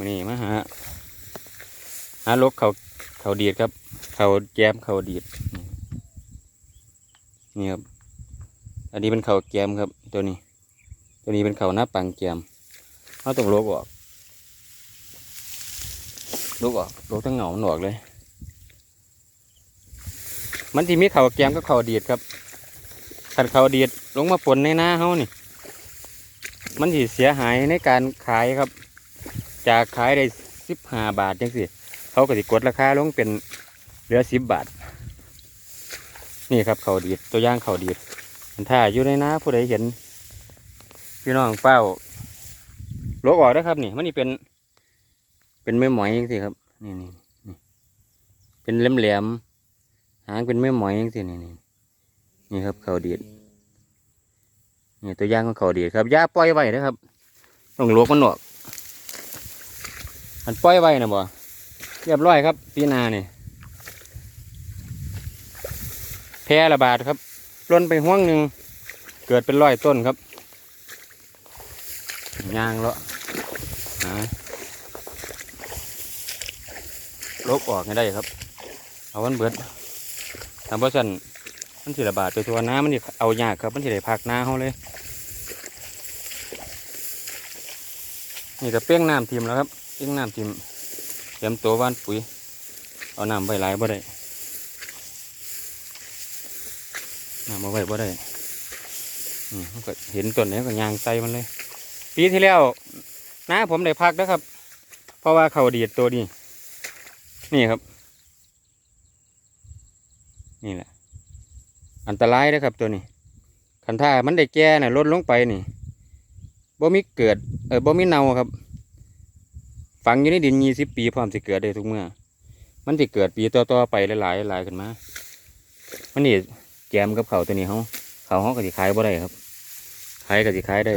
มื้อนี้มาหาหาลกเขาเขาดีดครับ เขาแจมเขาดีดนี่ครับอันนี้เป็นเขาแจมครับ ตัวนี้ ตัวนี้เป็นเขาหน้าปังแจมเขาต้องลกออกลกออกลกทั้งเหงามันออกเลย มันที่มีเขาแกมก็เขาดีดครับขัดเขาดีดลงมาปนในหน้าเขานี่ มันสิเสียหายในการขายครับ จากขายได้สิบห้าบาทจังสิเขาก็สิกดราคาลงเป็นเหลือสิบบาท นี่ครับเขาดีดตัวย่างเขาดีดมันถ้าอยู่ในน้าผู้ใดเห็น พี่น้องเป้าลกออกนะครับ นี่มันนี่เป็น เป็นไม้หมอยจังสิครับ นี่นี่นี่เป็นแหลมๆหางเป็นแม่หมอยอย่างสินี่นี่นี่ครับเขาดีดนี่ตัวย่างของเขาดีดครับย่าปล่อยไว้นะครับ ต้องลวกมันออก มันปล่อยไว้นะบ่เรียบร้อยครับ ปีนาเนี่ยแพร่ระบาดครับล้นไปห่วงหนึ่งเกิดเป็นร้อยต้นครับยางแล้วหาลบออกให้ได้ครับ เอาวันเบิดทำเพราะฉันมันสิระบาดไปทั่วน้ำมันเอายากครับมันสิได้พักน้าเขาเลยนี่ก็เป้งน้ำทิมแล้วครับ เป้งน้ำทิมเตรียมตัวว่านปุ๋ย เอาน้ำไว้หลายบ่ได้น้ำมาไว้บ่ได้อืมก็เห็นต้นนี้ก็ยางใส่มันเลย ปีที่แล้วน้าผมได้พักนะครับ เพราะว่าเขาดีดตัวนี้นี่ครับ นี่แหละ อันตรายนะครับตัวนี้คันท่ามันได้แก่น่ะลดลงไปนี่บ่มีเกิด เออบ่มีเน่าครับ ฝังอยู่ในดินยี่สิบปีพร้อมสิเกิดได้ทุกเมื่อ มันสิเกิดปีต่อๆไปหลายๆหลายขึ้นมา มันนี่แจมกับเขาตัวนี้เขาเขาเขาก็สิขายบ่ได้ครับ ขายก็สิขายได้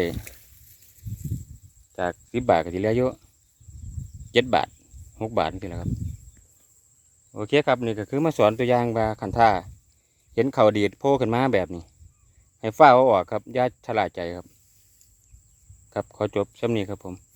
จากสิบบาทก็สิเหลืออยู่เจ็ดบาทหกบาทนี่แหละครับ โอเคครับนี่ก็คือมาสอนตัวอย่างว่าคันท่าเห็นเขาดีดโผล่ขึ้นมาแบบนี้ ให้ฝ้าเอาออกครับย่าชล่าใจครับ ครับขอจบช่ำนี้ครับผม